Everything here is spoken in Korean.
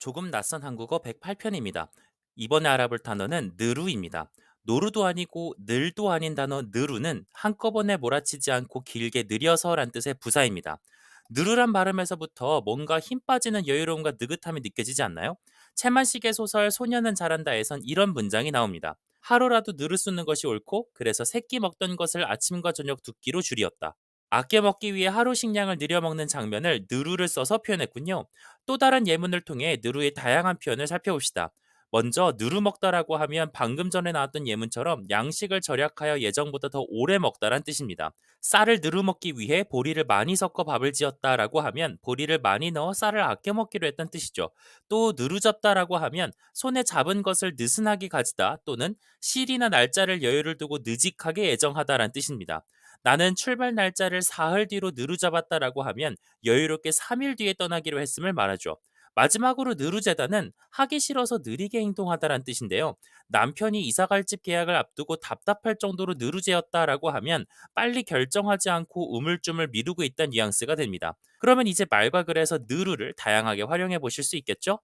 조금 낯선 한국어 108편입니다. 이번에 알아볼 단어는 느루입니다. 노루도 아니고 늘도 아닌 단어 느루는 한꺼번에 몰아치지 않고 길게 느려서란 뜻의 부사입니다. 느루란 발음에서부터 뭔가 힘 빠지는 여유로움과 느긋함이 느껴지지 않나요? 채만식의 소설 소녀는 잘한다에선 이런 문장이 나옵니다. 하루라도 느루 쓰는 것이 옳고 그래서 새끼 먹던 것을 아침과 저녁 두 끼로 줄이었다. 아껴 먹기 위해 하루 식량을 늘여 먹는 장면을 느루를 써서 표현했군요. 또 다른 예문을 통해 느루의 다양한 표현을 살펴봅시다. 먼저 느루 먹다라고 하면 방금 전에 나왔던 예문처럼 양식을 절약하여 예정보다 더 오래 먹다란 뜻입니다. 쌀을 느루 먹기 위해 보리를 많이 섞어 밥을 지었다라고 하면 보리를 많이 넣어 쌀을 아껴 먹기로 했던 뜻이죠. 또 느루 잡다라고 하면 손에 잡은 것을 느슨하게 가지다 또는 실이나 날짜를 여유를 두고 느직하게 애정하다란 뜻입니다. 나는 출발 날짜를 사흘 뒤로 느루잡았다라고 하면 여유롭게 3일 뒤에 떠나기로 했음을 말하죠. 마지막으로 느루제다는 하기 싫어서 느리게 행동하다란 뜻인데요. 남편이 이사갈 집 계약을 앞두고 답답할 정도로 느루제였다라고 하면 빨리 결정하지 않고 우물쭈물 미루고 있다는 뉘앙스가 됩니다. 그러면 이제 말과 글에서 느루를 다양하게 활용해 보실 수 있겠죠?